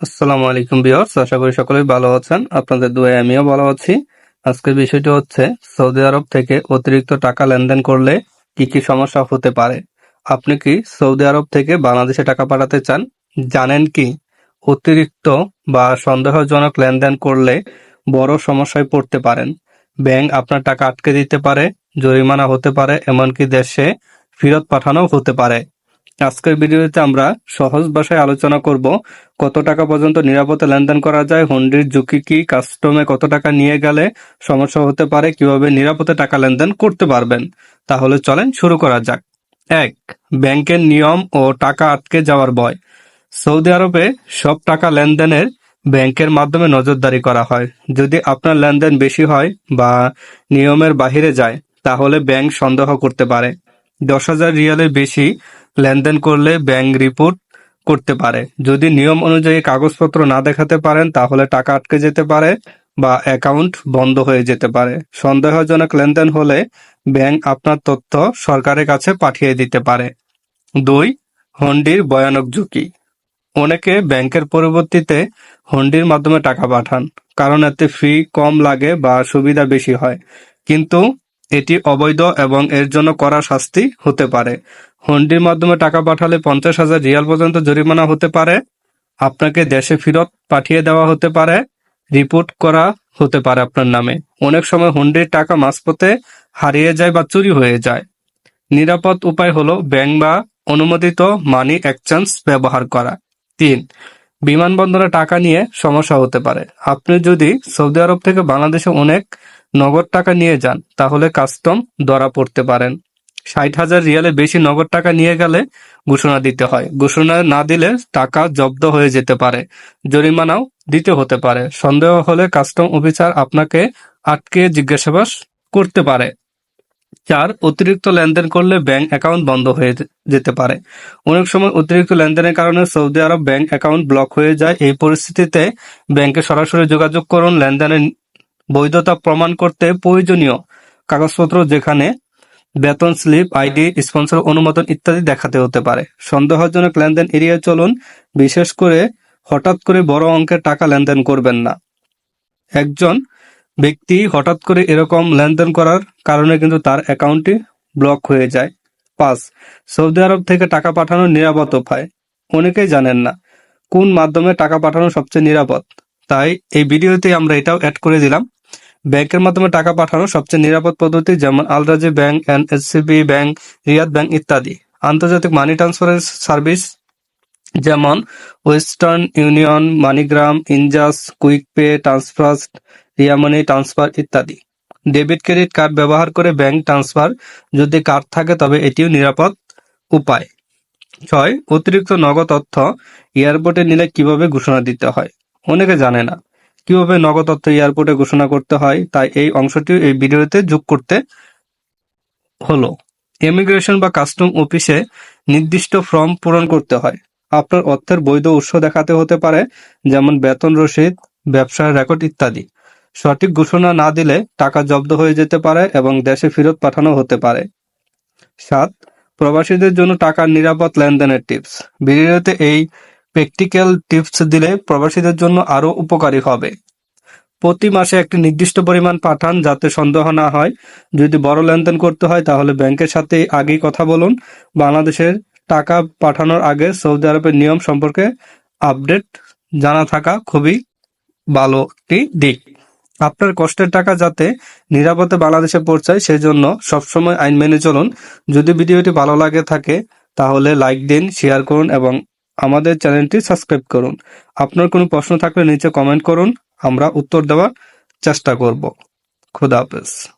আসসালামু আলাইকুম বিয়ার্স আশা করি সকলেই ভালো আছেন। আপনাদের দুয়ে আমিও ভালো আছি। আজকের বিষয়টি হচ্ছে, সৌদি আরব থেকে অতিরিক্ত টাকা লেনদেন করলে কি কি সমস্যা হতে পারে? আপনি কি সৌদি আরব থেকে বাংলাদেশে টাকা পাঠাতে চান? জানেন কি? অতিরিক্ত বা সন্দেহজনক লেনদেন করলে বড় সমস্যায় পড়তে পারেন। ব্যাংক আপনার টাকা আটকে দিতে পারে, জরিমানা হতে পারে, এমনকি দেশে ফেরত পাঠানো হতে পারে। আজকের ভিডিওতে আমরা সহজ ভাষায় আলোচনা করব, কত টাকা পর্যন্ত নিরাপদে লেনদেন করা যায়, হুন্ডির ঝুঁকি কি, কাস্টমে কত টাকা নিয়ে গেলে সমস্যা হতে পারে, কীভাবে নিরাপদে টাকা লেনদেন করতে পারবেন। তাহলে চলেন শুরু করা যাক। এক, ব্যাংকের নিয়ম ও টাকা আটকে যাওয়ার ভয়। সৌদি আরবে সব টাকা লেনদেনের ব্যাংকের মাধ্যমে নজরদারি করা হয়। যদি আপনার লেনদেন বেশি হয় বা নিয়মের বাহিরে যায়, তাহলে ব্যাংক সন্দেহ করতে পারে। দশ হাজার রিয়ালের বেশি লেনদেন করলে ব্যাংক রিপোর্ট করতে পারে। যদি নিয়ম অনুযায়ী কাগজপত্র না দেখাতে পারেন, তাহলে টাকা আটকে যেতে পারে বা অ্যাকাউন্ট বন্ধ হয়ে যেতে পারে। সন্দেহজনক লেনদেন হলে ব্যাংক আপনার তথ্য সরকারের কাছে পাঠিয়ে দিতে পারে। দুই, হুন্ডির ভয়ানক ঝুঁকি। অনেকে ব্যাংকের পরিবর্তিতে হন্ডির মাধ্যমে টাকা পাঠান, কারণ এতে ফি কম লাগে বা সুবিধা বেশি হয়। কিন্তু এটি অবৈধ এবং এর জন্য কড়া শাস্তি হতে পারে। হুন্ডির মাধ্যমে টাকা পাঠালে পঞ্চাশ হাজার রিয়াল পর্যন্ত জরিমানা হতে পারে। আপনাকে দেশে ফেরত পাঠিয়ে দেওয়া হতে পারে। রিপোর্ট করা হতে পারে আপনার নামে। অনেক সময় হুন্ডির টাকা মাঝপথে হারিয়ে যায় বা চুরি হয়ে যায়। নিরাপদ উপায় হলো ব্যাংক বা অনুমোদিত মানি এক্সচেঞ্জ ব্যবহার করা। তিন, বিমানবন্দরে টাকা নিয়ে সমস্যা হতে পারে। আপনি যদি সৌদি আরব থেকে বাংলাদেশে অনেক নগদ টাকা নিয়ে যান, তাহলে কাস্টম ধরা পড়তে পারেন। ষাট হাজার রিয়ালে বেশি নগদ টাকা নিয়ে গেলে ঘোষণা দিতে হয়। ঘোষণা না দিলে টাকা জব্দ হয়ে যেতে পারে। জরিমানাও দিতে হতে পারে। সন্দেহ হলে কাস্টম অফিসার আপনাকে আটকে জিজ্ঞাসাবাস করতে পারে। চার, অতিরিক্ত লেনদেন করলে ব্যাংক অ্যাকাউন্ট বন্ধ হয়ে যেতে পারে। অনেক সময় অতিরিক্ত লেনদেনের কারণে Saudi Arab bank account block হয়ে যায়। এই পরিস্থিতিতে ব্যাংকে সরাসরি যোগাযোগ করুন। লেনদেনের বৈধতা প্রমাণ করতে প্রয়োজনীয় কাগজপত্র যেখানে বেতন, স্লিপ, আইডি, স্পন্সর, অনুমোদন ইত্যাদি দেখাতে হতে পারে। সন্দেহজনক লেনদেন এড়িয়ে চলুন, বিশেষ করে হঠাৎ করে বড় অঙ্কের টাকা লেনদেন করবেন না। একজন ব্যক্তি হঠাৎ করে এরকম লেনদেন করার কারণে কিন্তু তার অ্যাকাউন্টটি ব্লক হয়ে যায়। পাঁচ, সৌদি আরব থেকে টাকা পাঠানোর নিরাপদ উপায়? অনেকেই জানেন না কোন মাধ্যমে টাকা পাঠানো সবচেয়ে নিরাপদ। তাই এই ভিডিওতে আমরা এটাও অ্যাড করে দিলাম। ব্যাংকের মাধ্যমে টাকা পাঠানো সবচেয়ে নিরাপদ পদ্ধতি, যেমন Alrajhi bank, NSCB bank, Riyadh bank ইত্যাদি। আন্তর্জাতিক মানি ট্রান্সফারের সার্ভিস, যেমন Western Union, MoneyGram, ইনজাস quick pay transfers Ria Money transfer ইত্যাদি। ডেবিট ক্রেডিট কার্ড ব্যবহার করে ব্যাংক ট্রান্সফার যদি কার্ড থাকে, তবে এটিও নিরাপদ উপায়। ছয়, অতিরিক্ত নগদ অর্থ এয়ারপোর্টে নিলে কীভাবে ঘোষণা দিতে হয়? অনেকে জানে না। কীভাবে নগদ অর্থ এয়ারপোর্টে ঘোষণা করতে হয়, তাই এই অংশটি এই ভিডিওতে যোগ করতে হলো। ইমিগ্রেশন বা কাস্টম অফিসে নির্দিষ্ট ফর্ম পূরণ করতে হয়। আপনার অর্থের বৈধ উৎস দেখাতে হতে পারে, যেমন বেতন রসিদ, ব্যবসার রেকর্ড ইত্যাদি। সঠিক ঘোষণা না দিলে টাকা জব্দ হয়ে যেতে পারে এবং দেশে ফেরত পাঠানো হতে পারে। সাত, প্রবাসীদের জন্য টাকার নিরাপদ লেনদেনের টিপস। ভিডিওতে এই প্র্যাকটিক্যাল টিপস দিলে প্রবাসীদের জন্য আরও উপকারী হবে। প্রতি মাসে একটি নির্দিষ্ট পরিমাণ পাঠান যাতে সন্দেহ না হয়। যদি বড় লেনদেন করতে হয়, তাহলে ব্যাংকের সাথে আগেই কথা বলুন। বাংলাদেশের টাকা পাঠানোর আগে সৌদি আরবের নিয়ম সম্পর্কে আপডেট জানা থাকা খুবই ভালো একটি দিক। আপনার কষ্টের টাকা যাতে নিরাপদে বাংলাদেশে পৌঁছায়, সেজন্য সবসময় আইন মেনে চলুন। যদি ভিডিওটি ভালো লাগে থাকে, তাহলে লাইক দিন, শেয়ার করুন এবং আমাদের চ্যানেলটি সাবস্ক্রাইব করুন। আপনার কোনো প্রশ্ন থাকলে নিচে কমেন্ট করুন, আমরা উত্তর দেওয়ার চেষ্টা করব। খুদা হাফেজ।